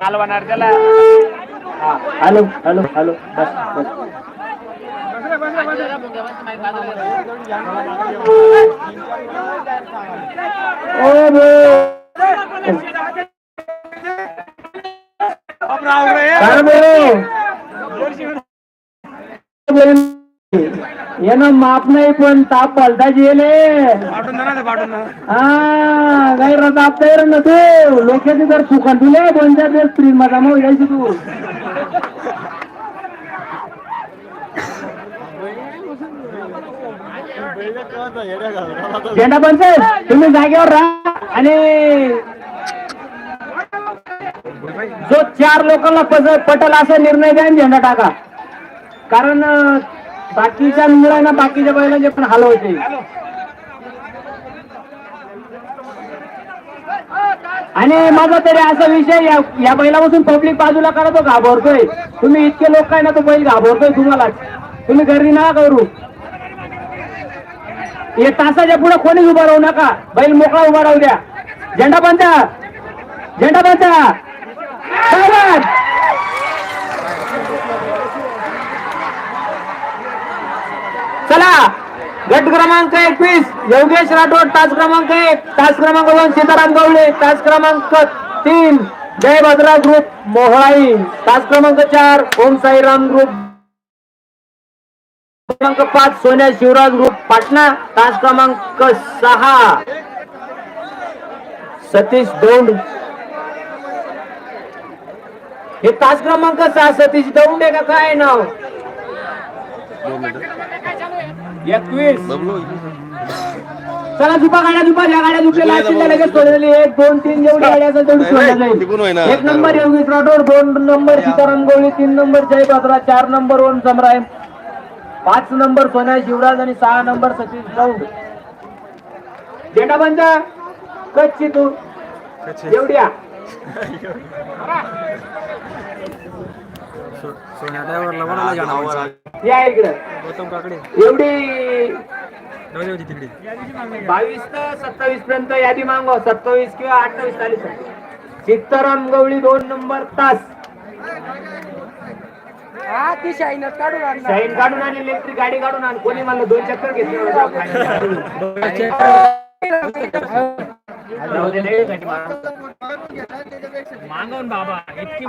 कालवणार त्याला hello hello hello बस बस ओ येणं माप नाही पण ताप पलटाची येले हा काही ताप तयार न तू लोकांनी जर तुले दोन चार दिवस स्क्रीन मध्ये मग यायची तू झेंडा पंचायत तुम्ही जागेवर राहा आणि जो चार लोकांना पज- पटल असा निर्णय द्या आणि झेंडा टाका कारण बाकीच्या मुलांना बाकीच्या बैलांचे पण हाल होते. आणि माझा तरी असा विषय या या बैलापासून पब्लिक बाजूला करा तो घाबरतोय. तुम्ही इतके लोक काय ना तो बैल घाबरतोय तुम्हाला. तुम्ही घरी ना करू. हे तासाच्या पुढे कोणीच उभा राहू नका. बैल मोकळा उभा राहू द्या. झेंडा बांधा. झेंडा बांधा. चला. गट क्रमांक एकवीस योगेश राठोड तास क्रमांक एक तास क्रमांक दोन सीताराम गवळे तास क्रमांक तीन जय भद्रा ग्रुप मोहळाई तास क्रमांक चार ओम साईराम ग्रुप. क्रमांक पाच सोन्या शिवराज ग्रुप पाटणा. तास क्रमांक सहा सतीश दौंड. हे तास क्रमांक सहा सतीश दौंड आहे का? काय नाव? एकवीस चला दुपा गाड्या दुपा ज्या गाड्या दुपलेल्या असतील त्या लगेच सोडलेली एक दोन तीन जेवढी गाड्या असेल तेवढी सोडल्या. जाईल एक नंबर योगेश राठोड दोन नंबर सीताराम गवळी तीन नंबर जय बात्रा चार नंबर ओम सम्राय पाच नंबर सोन्या शिवराज आणि सहा नंबर सतीश गौड. झेंडा बंद कच्ची. तू एवढ्या सोन्या ड्रायव्हरला कोणाला जाणार या इकडं. गौतम काकडे. एवढी नव्हती होती तिकडे. बावीस ते सत्तावीस पर्यंत यादी मागव. सत्तावीस किंवा अठ्ठावीस तारीख. सीताराम गवळी दोन नंबर तास. शाईन काढून आणि इलेक्ट्रिक गाडी काढून आणि. कोणी मला दोन चक्कर घेतले मागवून बाबा इतकी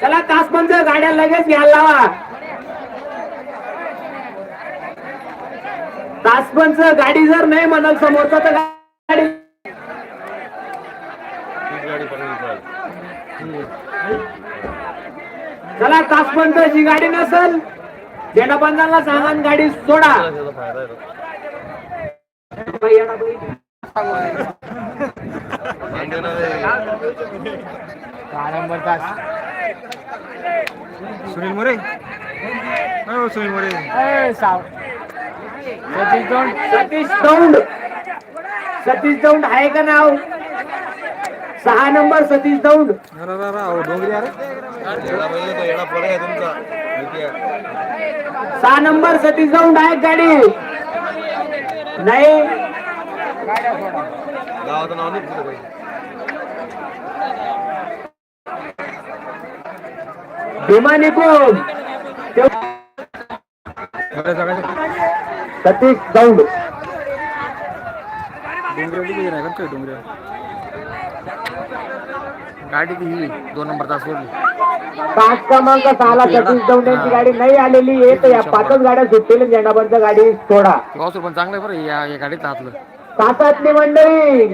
चला तास पंच गाड्या लगेच घ्यायला लावा. तासपंच गाडी जर नाही म्हणाल समोरचा तर गाडी चला तासपंच जी गाडी नसल. पंचाला सांगा गाडी सोडा. सुनील मोरे? हो सुनील मोरे? सतीश दौंड. सतीश दौंड. सतीश दौंड आहे का नाव? सहा नंबर सतीश दौंड. सहा नंबर सतीश दौंड आहे गाडी. नाही. गावाचं नाव नाही तिथं काही. भीमा निपुण बरं जगायचं सतीश दौंड डोंगरी? गाडी ही दोन नंबर तास सोडली. पाच क्रमांक सहाला सतीश दौंड यांची गाडी नाही आलेली आहे तर या पाचच गाड्या सुटतील. झेंडाबंद गाडी सोडा. गावसर पण चांगलं बरं या या गाडीत हातलं तासातली मंडळी